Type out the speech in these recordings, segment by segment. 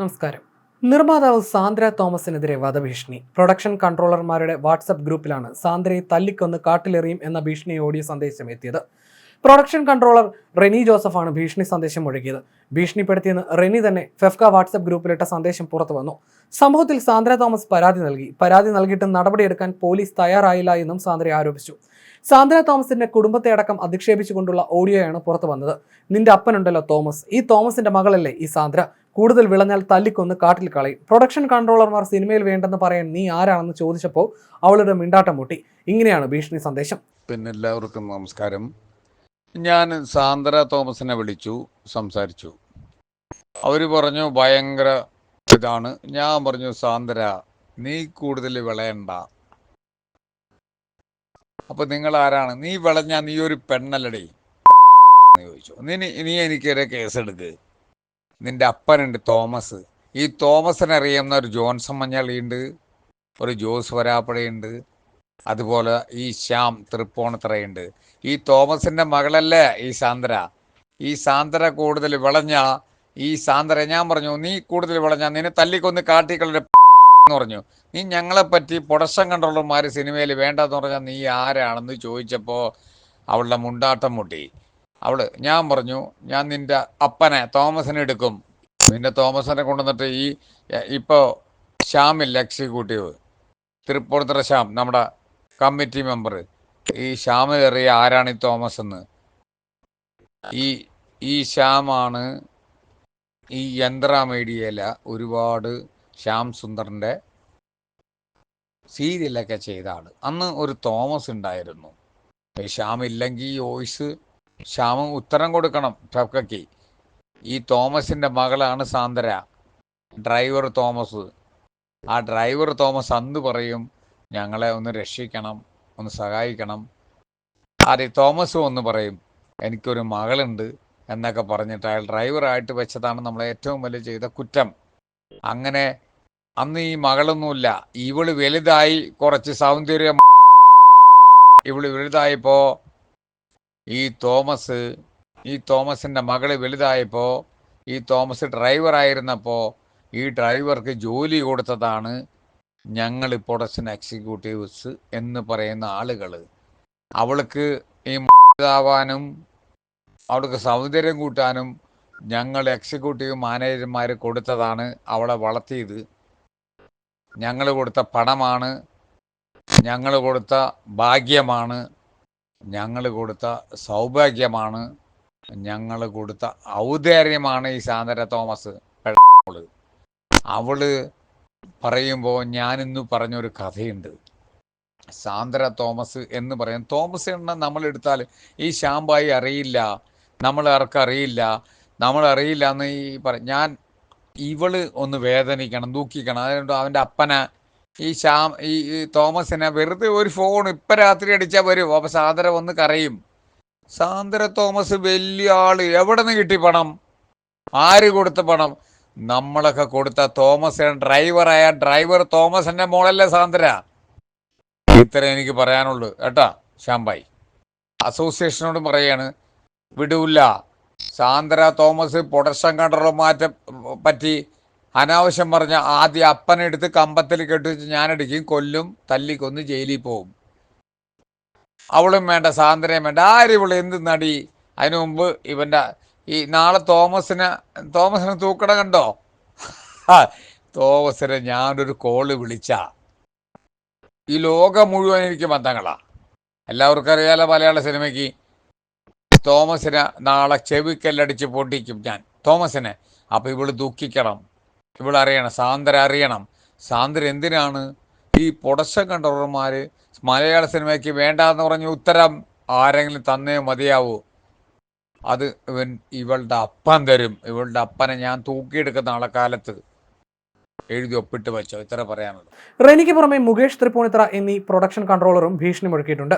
നമസ്കാരം. നിർമ്മാതാവ് സാന്ദ്ര തോമസിനെതിരെ വധഭീഷണി. പ്രൊഡക്ഷൻ കൺട്രോളർമാരുടെ വാട്സപ്പ് ഗ്രൂപ്പിലാണ് സാന്ദ്രയെ തല്ലിക്കൊന്ന് കാട്ടിലെറിയും എന്ന ഭീഷണി ഓഡിയോ സന്ദേശം എത്തിയത്. പ്രൊഡക്ഷൻ കൺട്രോളർ റെനി ജോസഫാണ് ഭീഷണി സന്ദേശം ഒഴുകിയത്. ഭീഷണിപ്പെടുത്തിയെന്ന് റെനി തന്നെ ഫെഫ്ക വാട്സപ്പ് ഗ്രൂപ്പിലിട്ട സന്ദേശം പുറത്തു വന്നു. സംഭവത്തിൽ സാന്ദ്ര തോമസ് പരാതി നൽകി. പരാതി നൽകിയിട്ടും നടപടിയെടുക്കാൻ പോലീസ് തയ്യാറായില്ല എന്നും സാന്ദ്ര ആരോപിച്ചു. സാന്ദ്ര തോമസിന്റെ കുടുംബത്തെ അടക്കം അധിക്ഷേപിച്ചുകൊണ്ടുള്ള ഓഡിയോയാണ് പുറത്തു വന്നത്. നിന്റെ അപ്പനുണ്ടല്ലോ തോമസ്. ഈ തോമസിന്റെ മകളല്ലേ ഈ സാന്ദ്ര? കൂടുതൽ വിളഞ്ഞാൽ തല്ലിക്കൊന്ന് കാട്ടിൽ കളയും. പ്രൊഡക്ഷൻ കൺട്രോളർമാർ സിനിമയിൽ വേണ്ടെന്ന് പറയാൻ നീ ആരാണെന്ന് ചോദിച്ചപ്പോൾ അവളുടെ മിണ്ടാട്ടം മുട്ടി ഇങ്ങനെയാണ് ഭീഷണി സന്ദേശം. പിന്നെ എല്ലാവർക്കും നമസ്കാരം. ഞാൻ സാന്ദ്ര തോമസിനെ വിളിച്ചു സംസാരിച്ചു. അവർ പറഞ്ഞു ഭയങ്കര ഇതാണ്. ഞാൻ പറഞ്ഞു സാന്ദ്ര നീ കൂടുതൽ വിളയണ്ട. അപ്പൊ നിങ്ങൾ ആരാണ്? നീ വിളഞ്ഞ നീ ഒരു പെണ്ണല്ലടേ. ചോദിച്ചു. നീ നീ എനിക്കൊരു കേസെടുക്ക്. നിന്റെ അപ്പനുണ്ട് തോമസ്. ഈ തോമസിനെ അറിയുന്ന ഒരു ജോൺസൺ മഞ്ഞളിയുണ്ട് ഒരു ജോസ് വരാപ്പഴയുണ്ട് അതുപോലെ ഈ ശ്യാം തൃപ്പൂണിത്തറയുണ്ട്. ഈ തോമസിന്റെ മകളല്ലേ ഈ സാന്ദ്ര? ഈ സാന്ദ്ര കൂടുതൽ വിളഞ്ഞ ഈ സാന്ദ്ര ഞാൻ പറഞ്ഞു നീ കൂടുതൽ വിളഞ്ഞ നിന്നെ തല്ലിക്കൊന്ന് കാട്ടിക്കളുടെ എന്ന് പറഞ്ഞു. നീ ഞങ്ങളെ പറ്റി പ്രൊഡക്ഷൻ കൺട്രോളർമാർ സിനിമയിൽ വേണ്ടെന്ന് പറഞ്ഞാൽ നീ ആരാണെന്ന് ചോദിച്ചപ്പോൾ അവളുടെ മുണ്ടാട്ടം മുട്ടി. അവൾ ഞാൻ പറഞ്ഞു ഞാൻ നിന്റെ അപ്പനെ തോമസിനെ എടുക്കും. നിന്റെ തോമസിനെ കൊണ്ടുവന്നിട്ട് ഈ ഇപ്പോൾ ശ്യാമില്ല എക്സിക്യൂട്ടീവ് തൃപ്പൂണിത്തറ ശ്യാം നമ്മുടെ കമ്മിറ്റി മെമ്പർ. ഈ ശ്യാമിലറിയ ആരാണ് ഈ തോമസ് എന്ന് ഈ ഈ ശ്യാമാണ് ഈ യന്ത്ര മീഡിയയിലെ ഒരുപാട് ശ്യാം സുന്ദറിന്റെ സീരിയലൊക്കെ ചെയ്ത ആൾ. അന്ന് ഒരു തോമസ് ഉണ്ടായിരുന്നു. ഈ ശ്യാം ഇല്ലെങ്കിൽ ഈ വോയിസ് ശ്യാമ് ഉത്തരം കൊടുക്കണം ഫെഫ്കയ്ക്ക് ഈ തോമസിന്റെ മകളാണ് സാന്ദ്ര. Driver Thomas. ആ ഡ്രൈവർ തോമസ് അന്ന് പറയും ഞങ്ങളെ ഒന്ന് രക്ഷിക്കണം ഒന്ന് സഹായിക്കണം. ആര് തോമസ് ഒന്ന് പറയും എനിക്കൊരു മകളുണ്ട് എന്നൊക്കെ പറഞ്ഞിട്ട് അയാൾ ഡ്രൈവറായിട്ട് വെച്ചതാണ് നമ്മൾ ഏറ്റവും വലിയ ചെയ്ത കുറ്റം. അങ്ങനെ അന്ന് ഈ മകളൊന്നുമില്ല. ഇവൾ വലുതായി കുറച്ച് സൗന്ദര്യം. ഇവൾ വലുതായപ്പോ ഈ തോമസ് ഈ തോമസിന്റെ മകൾ വലുതായപ്പോൾ ഈ തോമസ് ഡ്രൈവറായിരുന്നപ്പോൾ ഈ ഡ്രൈവർക്ക് ജോലി കൊടുത്തതാണ് ഞങ്ങൾ പ്രൊഡക്ഷൻ എക്സിക്യൂട്ടീവ്സ് എന്ന് പറയുന്ന ആളുകൾ അവൾക്ക് ഈ ഇതാവാനും അവൾക്ക് സൗന്ദര്യം കൂട്ടാനും ഞങ്ങൾ എക്സിക്യൂട്ടീവ് മാനേജർമാർ കൊടുത്തതാണ് അവളെ വളർത്തിയത്. ഞങ്ങൾ കൊടുത്ത പണമാണ് ഞങ്ങൾ കൊടുത്ത ഭാഗ്യമാണ്. ഞങ്ങൾ കൊടുത്ത സൗഭാഗ്യമാണ് ഞങ്ങൾ കൊടുത്ത ഔദാര്യമാണ് ഈ സാന്ദ്ര തോമസ് അവൾ. അവൾ പറയുമ്പോൾ ഞാനിന്ന് പറഞ്ഞൊരു കഥയുണ്ട്. സാന്ദ്ര തോമസ് എന്ന് പറയും തോമസ് എണ്ണ നമ്മൾ എടുത്താൽ ഈ ശാമ്പായി അറിയില്ല നമ്മൾ ആർക്കറിയില്ല നമ്മൾ അറിയില്ല എന്ന് ഈ പറ ഞാൻ ഇവൾ ഒന്ന് വേദനിക്കണം ദൂക്കിക്കണം അതുകൊണ്ട് അവന്റെ അപ്പനെ ഈ ശ്യാം ഈ തോമസിനെ വെറുതെ ഒരു ഫോൺ ഇപ്പം രാത്രി അടിച്ചാൽ വരും. അപ്പം സാന്ദ്ര വന്ന് കരയും. സാന്ദ്ര തോമസ് വലിയ ആൾ. എവിടെ നിന്ന് കിട്ടി പണം? ആര് കൊടുത്ത പണം? നമ്മളൊക്കെ കൊടുത്ത തോമസ് ഡ്രൈവറായ ഡ്രൈവർ തോമസിന്റെ മോളല്ലേ സാന്ദ്ര? ഇത്ര എനിക്ക് പറയാനുള്ളൂ. കേട്ടാ ശ്യാംബായി. അസോസിയേഷനോട് പറയാണ് വിടൂല്ല സാന്ദ്ര തോമസ് പ്രൊഡക്ഷൻ കൺട്രോൾ മാറ്റം പറ്റി അനാവശ്യം പറഞ്ഞ ആദ്യം അപ്പനെടുത്ത് കമ്പത്തിൽ കെട്ടിച്ച് ഞാനടിക്കും കൊല്ലും തല്ലിക്കൊന്ന് ജയിലിൽ പോവും. അവളും വേണ്ട സാന്ദ്രയും വേണ്ട ആരും ഇവൾ എന്ത് നടി? അതിനു മുമ്പ് ഇവന്റെ ഈ നാളെ തോമസിനെ തോമസിനെ തൂക്കട കണ്ടോ? തോമസിനെ ഞാനൊരു കോൾ വിളിച്ച. ഈ ലോകം മുഴുവൻ എനിക്ക് ബന്ധങ്ങളാ. എല്ലാവർക്കും അറിയാലോ മലയാള സിനിമയ്ക്ക്. തോമസിനെ നാളെ ചെവിക്കല്ലടിച്ച് പൊട്ടിക്കും ഞാൻ. തോമസിനെ. അപ്പം ഇവൾ ദുഃഖിക്കണം. ഇവൾ അറിയണം സാന്ദ്ര അറിയണം. സാന്ദ്ര എന്തിനാണ് ഈ പൊടശ കണ്ടവർമാർ മലയാള സിനിമയ്ക്ക് വേണ്ട എന്ന് പറഞ്ഞ ഉത്തരം ആരെങ്കിലും തന്നേ മതിയാവൂ. അത് ഇവൻ ഇവളുടെ അപ്പൻ തരും. ഇവളുടെ അപ്പനെ ഞാൻ തൂക്കിയെടുക്കുന്ന ആളെ കാലത്ത്. എഴുതി ഒപ്പിട്ട് വെച്ചോ? ഇത്ര പറയാനുള്ളൂ. റെനിക്ക് പുറമെ മുകേഷ് തൃപ്പൂണിത്തറ എന്നീ പ്രൊഡക്ഷൻ കൺട്രോളറും ഭീഷണി മുഴക്കിയിട്ടുണ്ട്.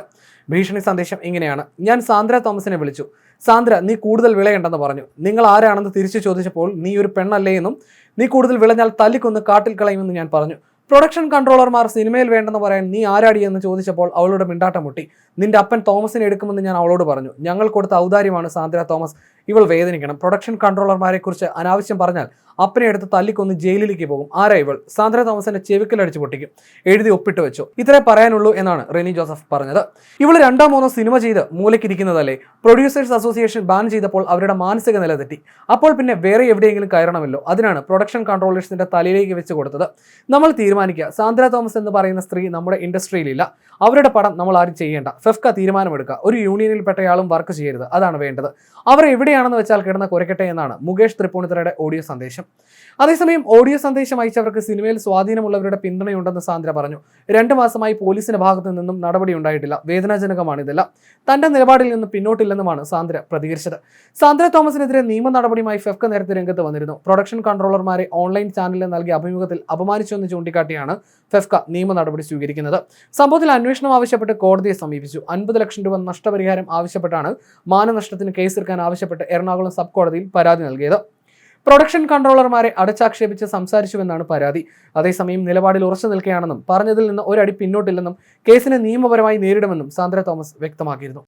ഭീഷണി സന്ദേശം ഇങ്ങനെയാണ്. ഞാൻ സാന്ദ്ര തോമസിനെ വിളിച്ചു. സാന്ദ്ര നീ കൂടുതൽ വിളയുണ്ടെന്ന് പറഞ്ഞു. നിങ്ങൾ ആരാണെന്ന് തിരിച്ചു ചോദിച്ചപ്പോൾ നീ ഒരു പെണ്ണല്ലേ എന്നും നീ കൂടുതൽ വിളഞ്ഞാൽ തല്ലിക്കൊന്ന് കാട്ടിൽ കളയുമെന്ന് ഞാൻ പറഞ്ഞു. പ്രൊഡക്ഷൻ കൺട്രോളർമാർ സിനിമയിൽ വേണ്ടെന്ന് പറയാൻ നീ ആരാടി എന്ന് ചോദിച്ചപ്പോൾ അവളുടെ മിണ്ടാട്ടം മുട്ടി. നിന്റെ അപ്പൻ തോമസിനെ എടുക്കുമെന്ന് ഞാൻ അവളോട് പറഞ്ഞു. ഞങ്ങൾ കൊടുത്ത ഔദാര്യമാണ് സാന്ദ്ര തോമസ്. ഇവൾ വേദനിക്കണം. പ്രൊഡക്ഷൻ കൺട്രോളർമാരെ കുറിച്ച് അനാവശ്യം പറഞ്ഞാൽ അപ്പനെ എടുത്ത് തല്ലിക്കൊന്ന് ജയിലിലേക്ക് പോകും. ആരാ ഇവൾ? സാന്ദ്ര തോമസിന്റെ ചെവിക്കലടിച്ച് പൊട്ടിക്കും. എഴുതി ഒപ്പിട്ട് വെച്ചു. ഇത്രേ പറയാനുള്ളൂ എന്നാണ് റെനി ജോസഫ് പറഞ്ഞത്. ഇവൾ രണ്ടോ മൂന്നോ സിനിമ ചെയ്ത് മൂലക്കിരിക്കുന്നതല്ലേ പ്രൊഡ്യൂസേഴ്സ് അസോസിയേഷൻ ബാൻ ചെയ്തപ്പോൾ അവരുടെ മാനസിക നില തെറ്റി. അപ്പോൾ പിന്നെ വേറെ എവിടെയെങ്കിലും കയറണമല്ലോ? അതിനാണ് പ്രൊഡക്ഷൻ കൺട്രോളേഴ്സിന്റെ തലയിലേക്ക് വെച്ച് കൊടുത്തത്. നമ്മൾ തീരുമാനിക്കുക. സാന്ദ്ര തോമസ് എന്ന് പറയുന്ന സ്ത്രീ നമ്മുടെ ഇൻഡസ്ട്രിയിലില്ല. അവരുടെ പടം നമ്മൾ ആരും ചെയ്യേണ്ട. ഫെഫ്ക തീരുമാനമെടുക്കുക. ഒരു യൂണിയനിൽ പെട്ടയാളും വർക്ക് ചെയ്യരുത്. അതാണ് വേണ്ടത്. അവർ എവിടെയാണെന്ന് വെച്ചാൽ കിടന്ന് കുരക്കട്ടെ എന്നാണ് മുകേഷ് തൃപ്പൂണിത്തറയുടെ ഓഡിയോ സന്ദേശം. അതേസമയം ഓഡിയോ സന്ദേശം അയച്ചവർക്ക് സിനിമയിൽ സ്വാധീനമുള്ളവരുടെ പിന്തുണയുണ്ടെന്ന് സാന്ദ്ര പറഞ്ഞു. രണ്ടു മാസമായി പോലീസിന്റെ ഭാഗത്തു നിന്നും നടപടി ഉണ്ടായിട്ടില്ല. വേദനാജനകമാണ് ഇതെല്ലാം. തന്റെ നിലപാടിൽ നിന്ന് പിന്നോട്ടില്ലെന്നുമാണ് സാന്ദ്ര പ്രതികരിച്ചത്. സാന്ദ്ര തോമസിനെതിരെ നിയമ നടപടിയുമായി ഫെഫ്ക നേരത്തെ രംഗത്ത് വന്നിരുന്നു. പ്രൊഡക്ഷൻ കൺട്രോളർമാരെ ഓൺലൈൻ ചാനലിൽ നൽകിയ അഭിമുഖത്തിൽ അപമാനിച്ചുവെന്ന് ചൂണ്ടിക്കാട്ടിയാണ് ഫെഫ്ക നിയമ നടപടി സ്വീകരിക്കുന്നത്. സംഭവത്തിൽ അന്വേഷണം ആവശ്യപ്പെട്ട് കോടതിയെ സമീപിച്ചു. അൻപത് ലക്ഷം രൂപ നഷ്ടപരിഹാരം ആവശ്യപ്പെട്ടാണ് മാനനഷ്ടത്തിന് കേസെടുക്കാൻ ആവശ്യപ്പെട്ട് എറണാകുളം സബ് കോടതിയിൽ പരാതി നൽകിയത്. പ്രൊഡക്ഷൻ കൺട്രോളർമാരെ അടച്ചാക്ഷേപിച്ച് സംസാരിച്ചുവെന്നാണ് പരാതി. അതേസമയം നിലപാടിൽ ഉറച്ചു നിൽക്കുകയാണെന്നും പറഞ്ഞതിൽ നിന്ന് ഒരടി പിന്നോട്ടില്ലെന്നും കേസിനെ നിയമപരമായി നേരിടുമെന്നും സാന്ദ്ര തോമസ് വ്യക്തമാക്കിയിരുന്നു.